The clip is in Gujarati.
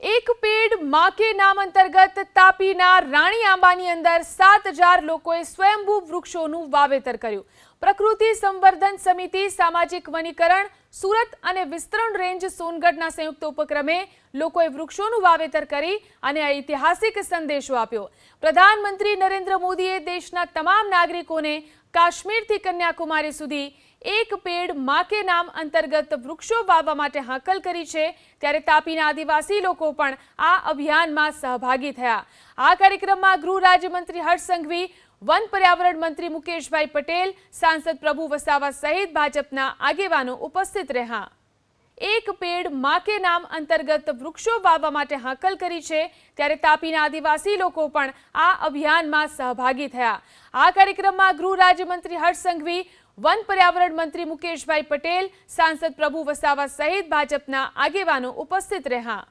એક પેડમાં કે નામ અંતર્ગત તાપીના રાણી આંબાની અંદર સાત હજાર લોકોએ સ્વયંભૂ વૃક્ષોનું વાવેતર કર્યું. પ્રકૃતિ સંવર્ધન સમિતિ, સામાજિક વનીકરણ, સુરત અને વિસ્તરણ રેન્જ સોનગઢના સંયુક્ત ઉપક્રમે લોકોએ વૃક્ષોનું વાવેતર કરી અને ઐતિહાસિક સંદેશો આપ્યો. પ્રધાનમંત્રી નરેન્દ્ર મોદીએ દેશના તમામ નાગરિકોને કાશ્મીરથી કન્યાકુમારી સુધી એક પેડ માકે નામ અંતર્ગત વૃક્ષો વાવવા માટે હાંકલ કરી છે. ત્યારે તાપીના આદિવાસી લોકો પણ આ અભિયાનમાં સહભાગી થયા. આ કાર્યક્રમમાં ગૃહ રાજ્યમંત્રી હર્ષ સંઘવી વન પર્યાવરણ મંત્રી મુકેશભાઈ પટેલ, સાંસદ પ્રભુ વસાવા સહિત ભાજપના આગેવાનો ઉપસ્થિત રહ્યા. એક પેડ માકે નામ અંતર્ગત વૃક્ષો વાવવા માટે હાકલ કરી છે, ત્યારે તાપીના આદિવાસી લોકો પણ આ અભિયાનમાં સહભાગી થયા. આ કાર્યક્રમમાં ગૃહ રાજ્યમંત્રી હર્ષ સંઘવી, વન પર્યાવરણ મંત્રી મુકેશભાઈ પટેલ, સાંસદ પ્રભુ વસાવા સહિત ભાજપના આગેવાનો ઉપસ્થિત રહ્યા.